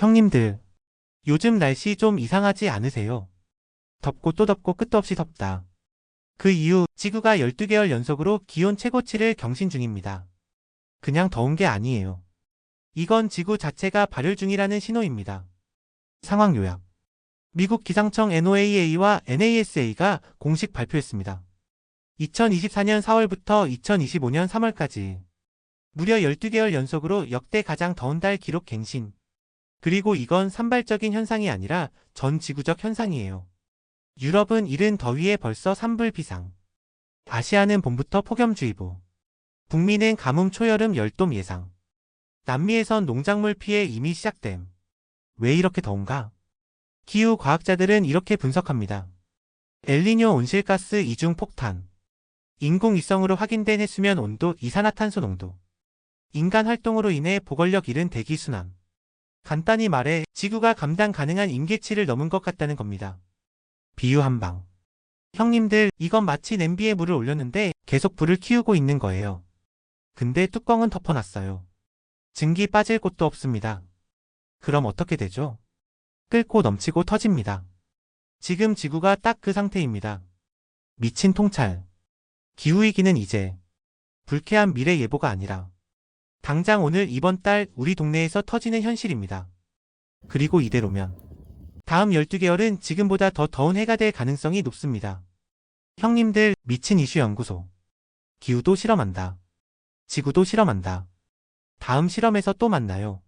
형님들, 요즘 날씨 좀 이상하지 않으세요? 덥고 또 덥고 끝도 없이 덥다. 그 이후 지구가 12개월 연속으로 기온 최고치를 경신 중입니다. 그냥 더운 게 아니에요. 이건 지구 자체가 발열 중이라는 신호입니다. 상황 요약. 미국 기상청 NOAA와 NASA가 공식 발표했습니다. 2024년 4월부터 2025년 3월까지 무려 12개월 연속으로 역대 가장 더운 달 기록 갱신. 그리고 이건 산발적인 현상이 아니라 전 지구적 현상이에요. 유럽은 이른 더위에 벌써 산불 비상. 아시아는 봄부터 폭염주의보. 북미는 가뭄 초여름 열돔 예상. 남미에선 농작물 피해 이미 시작됨. 왜 이렇게 더운가? 기후 과학자들은 이렇게 분석합니다. 엘니뇨 온실가스 이중 폭탄. 인공위성으로 확인된 해수면 온도 이산화탄소 농도. 인간 활동으로 인해 보건력 잃은 대기 순환. 간단히 말해 지구가 감당 가능한 임계치를 넘은 것 같다는 겁니다. 비유 한 방. 형님들, 이건 마치 냄비에 물을 올렸는데 계속 불을 키우고 있는 거예요. 근데 뚜껑은 덮어놨어요. 증기 빠질 곳도 없습니다. 그럼 어떻게 되죠? 끓고 넘치고 터집니다. 지금 지구가 딱 그 상태입니다. 미친 통찰. 기후위기는 이제 불쾌한 미래 예보가 아니라 당장 오늘 이번 달 우리 동네에서 터지는 현실입니다. 그리고 이대로면 다음 12개월은 지금보다 더 더운 해가 될 가능성이 높습니다. 형님들 미친 이슈 연구소. 기후도 실험한다. 지구도 실험한다. 다음 실험에서 또 만나요.